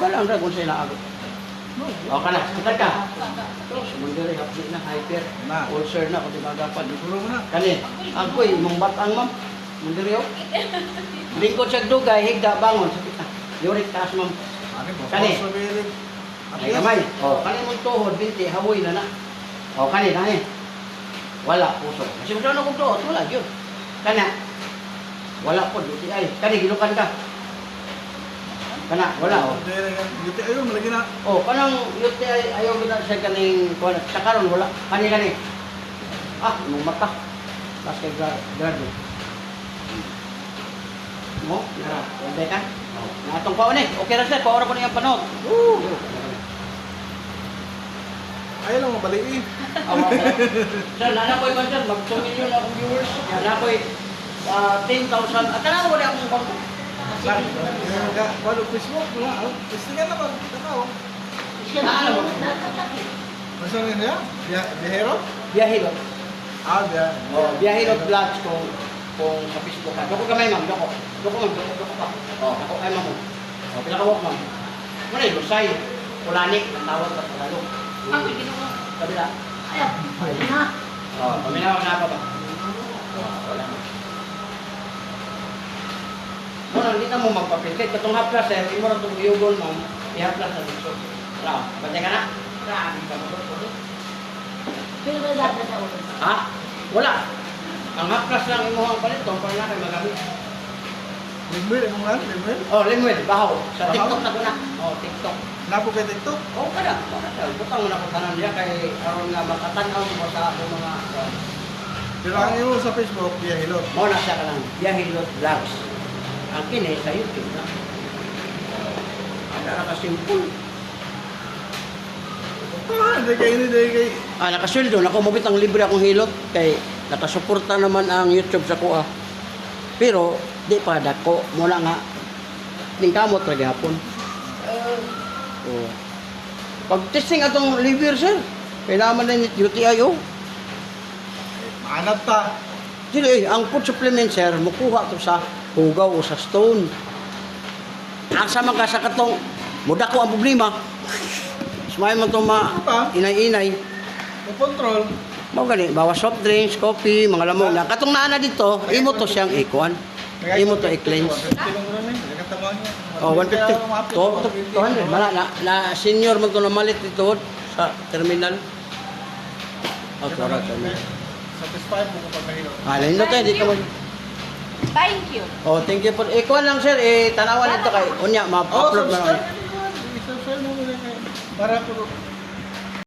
Lang ra kung sila ako. O ka na, kita ka. Sumundari, hapsi na, hyper. Na. Ulcer na, kung. Puro mo na. Kani, ako eh, mong batang ma'am. Mundari o. Lingkod sa dugay, higda, bangon. Sakit na. Yurik taas ma'am. Kani. Ay kamay. O, kani mong tuhod, binti, hawoy na na. O, kani, kani. Wala, puso. Kasi kung saan akong tuhod, wala, yun. Kana. Wala po, duty ay. Kani, gilukan ka. Kana, wala o. Yuti ayun, malagi na. Oh, kanang yuti ay ayaw kita sa kaning kuan sa karon wala. Kani kani. Ah, nung mata. Tapos kay gra graduate. Mo, nara, wala ka. Oh, na atong paon eh. Okay ra sir, paora ko na yung panahon. Woo! Ayaw lang mabali eh. Ko. Sir, nana ko yung sir, mag 2 million na akong viewers. Nana ko uh, 10,000. At tanaw wala akong bangko. Walo Facebook, wala. oh. Testingan na ba? Tanaw. Naano mo? Masa rin niya? Biya- Biyahero? Biyahilo. Ah, biya. Oh, Biyahilo vlogs kung kung sa Facebook ka. Doko kamay ma'am, doko. Doko ma'am, doko, doko pa. Oh, doko kay ma'am. Oh, pinakawak ma'am. Muna yung Lusay. Kulanik, ang tawag sa Tagalog. Kabila. Oh, paminaw na pa ba? Oh, wala na. Muna, hindi na mo magpapilit. Katong haplas eh, hindi mo na itong iyugon ma'am. I-haplas sa dito. Wala, bantay ka na? Grabe ka mo. Ha? Wala. Ang haplas lang imo ang palit, tong pala na kay magamit. Limwil, ano nga? Limwil? Oh, limwil, bahaw. Sa? TikTok na ko na. Oh, TikTok. Napo kay TikTok? Oh, kada. Butang mo na ko tanan niya kay aron nga makatanaw mo sa akong mga Pero ang imo sa Facebook, Biyahilo. mo na siya kanang Yahilot Vlogs. Ang kini sa YouTube na. Ang na ka simple. Ah, hindi kayo, hindi kayo. Ah, nakasweldo na ko mabit ang libre akong hilot kay nakasuporta naman ang YouTube sa kuha. Pero di pa dako mo na nga ning kamot ra gihapon. Oh. Pag testing atong liver sir, kailangan na ni UTI oh. Maanap ta. Dili, eh, ang food supplement sir, mukuha to sa hugaw o sa stone. Ang sama ka sa katong, muda ko ang problema. Sumay man itong ma inay-inay. Control. Mao gani, bawas soft drinks, coffee, mga lamog na. Katong naana dito, imo to siyang ikuan. Imo to i-cleanse. Oh, 150. To, to, 200. Mala, na, na senior man to na malit dito sa terminal. Tora to. Satisfied mo kung pagkahilo. Ah, lain na tayo, di ka mag... Thank you. Oh, thank you po. Eh, kuha lang sir, eh, tanawan ito kay Unya, Oh, ma-upload mo subscribe. lang. Subscribe mo muna kayo. Para po